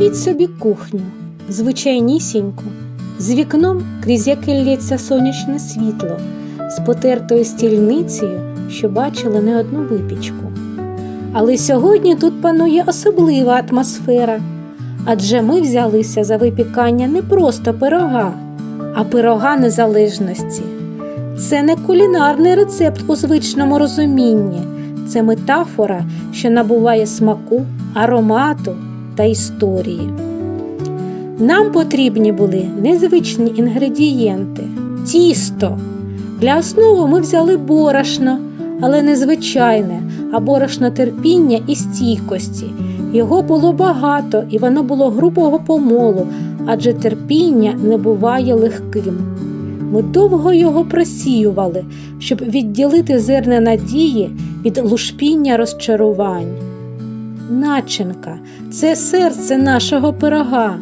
Уявіть собі кухню, звичайнісіньку, з вікном, крізь яке лється сонячне світло, з потертою стільницею, що бачила не одну випічку. Але сьогодні тут панує особлива атмосфера, адже ми взялися за випікання не просто пирога, а пирога незалежності. Це не кулінарний рецепт у звичному розумінні, це метафора, що набуває смаку, аромату та історії. Нам потрібні були незвичні інгредієнти, тісто. Для основи ми взяли борошно, але не звичайне, а борошно терпіння і стійкості. Його було багато і воно було грубого помолу, адже терпіння не буває легким. Ми довго його просіювали, щоб відділити зерна надії від лушпіння розчарувань. Начинка це серце нашого пирога.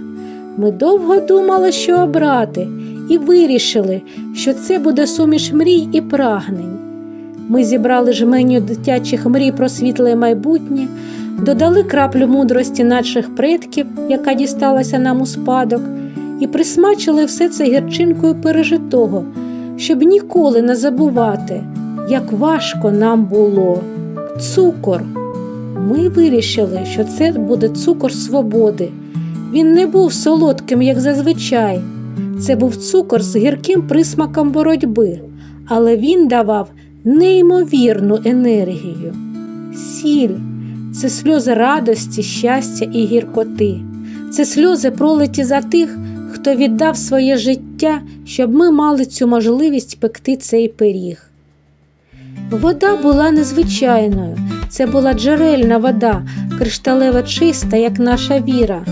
Ми довго думали, що обрати, і вирішили, що це буде суміш мрій і прагнень. Ми зібрали жменю дитячих мрій про світле майбутнє, додали краплю мудрості наших предків, яка дісталася нам у спадок, і присмачили все це гірчинкою пережитого, щоб ніколи не забувати, як важко нам було. Цукор. Ми вирішили, що це буде цукор свободи. Він не був солодким, як зазвичай. Це був цукор з гірким присмаком боротьби, але він давав неймовірну енергію. Сіль це сльози радості, щастя і гіркоти. Це сльози пролиті за тих, хто віддав своє життя, щоб ми мали цю можливість пекти цей пиріг. Вода була незвичайною, це була джерельна вода, кришталево чиста, як наша віра.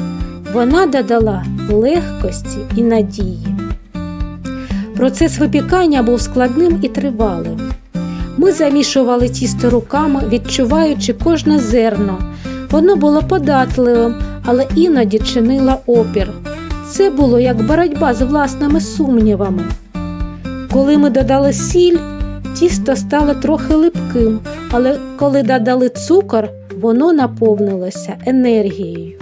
Вона додала легкості і надії. Процес випікання був складним і тривалим. Ми замішували тісто руками, відчуваючи кожне зерно. Воно було податливим, але іноді чинило опір. Це було як боротьба з власними сумнівами. Коли ми додали сіль, тісто стало трохи липким, але коли додали цукор, воно наповнилося енергією.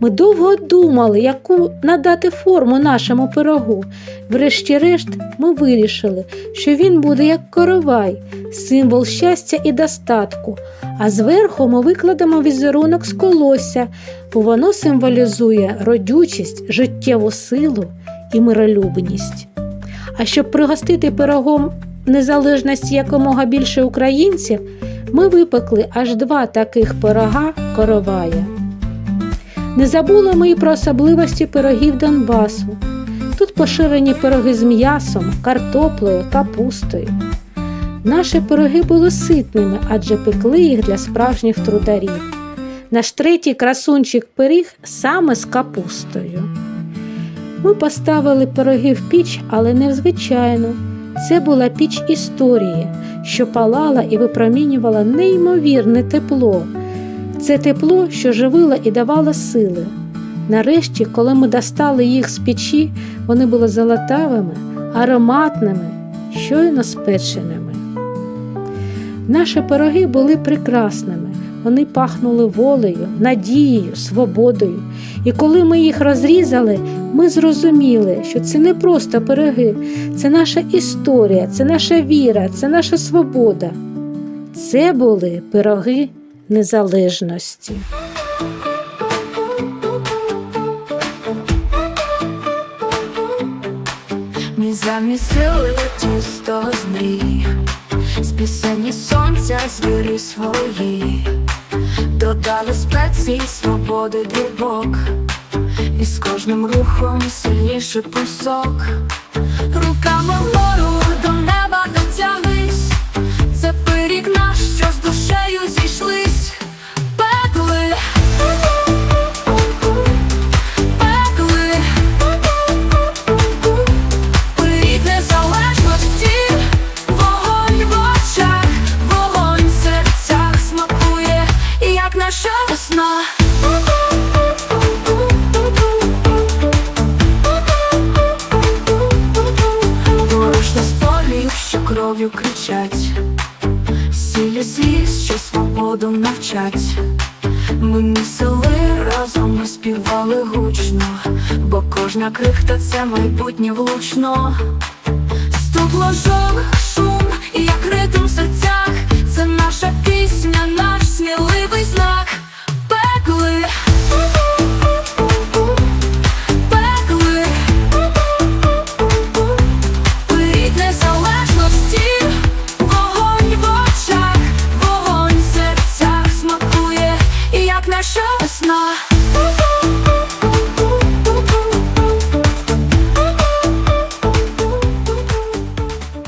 Ми довго думали, яку надати форму нашому пирогу. Врешті-решт, ми вирішили, що він буде як коровай, символ щастя і достатку, а зверху ми викладемо візерунок з колосся, бо воно символізує родючість, життєву силу і миролюбність. А щоб пригостити пирогом незалежності якомога більше українців, ми випекли аж два таких пирога коровая. Не забули ми і про особливості пирогів Донбасу. Тут поширені пироги з м'ясом, картоплею, капустою. Наші пироги були ситними, адже пекли їх для справжніх трударів. Наш третій красунчик пиріг саме з капустою. Ми поставили пироги в піч, але не в звичайну. Це була піч історії, що палала і випромінювала неймовірне тепло. Це тепло, що живило і давало сили. Нарешті, коли ми достали їх з печі, вони були золотавими, ароматними, щойно спеченими. Наші пироги були прекрасними, вони пахнули волею, надією, свободою. І коли ми їх розрізали, ми зрозуміли, що це не просто пироги, це наша історія, це наша віра, це наша свобода. Це були пироги незалежності. Ми замісили тісто з мрій, з пісені сонця звірі свої, додали спеції свободи дрібок, і з кожним рухом сильніший пульсок, руками весна. Борошно з полів, що кров'ю кричать, сілі сліз, що свободу навчать. Ми місили разом, ми співали гучно, бо кожна крихта це майбутнє влучно. Стук ложок, шум, і як ритм в серцях, це наша пісня, наш сміливий знак.